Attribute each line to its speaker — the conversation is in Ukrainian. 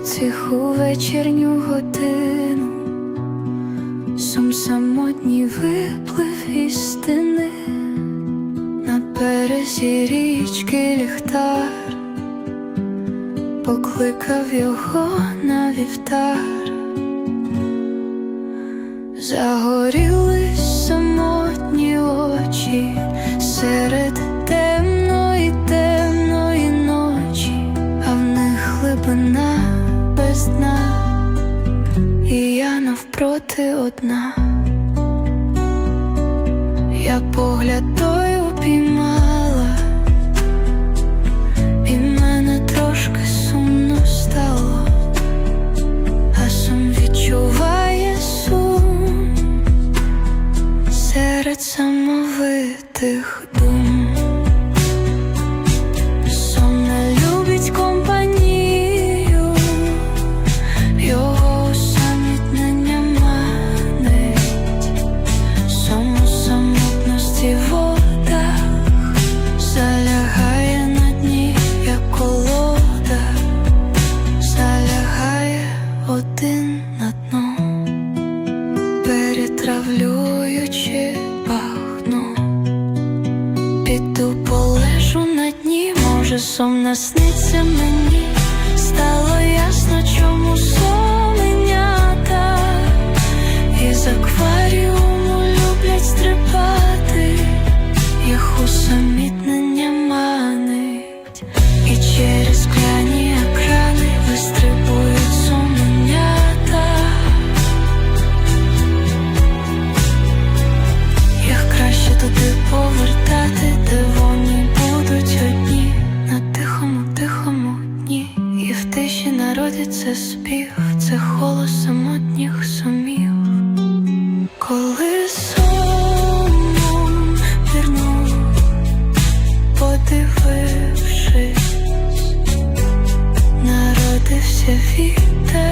Speaker 1: тиху вечірню годину, сум самотній виплив із стіни, на березі річки ліхтар, покликав його на вівтар, загорілись самотні очі навпроти одна. Я погляд той упіймала, і мене трошки сумно стало, а сум відчуває сум серед самовитих дум. Піду полежу на дні, може сон насниться мені, стало ясно, чому соменята із акваріуму люблять стрибати, їх усамітнення народиться спів, це холос самотніх сумів. Коли сумом вірну, подивившись, народився вітер.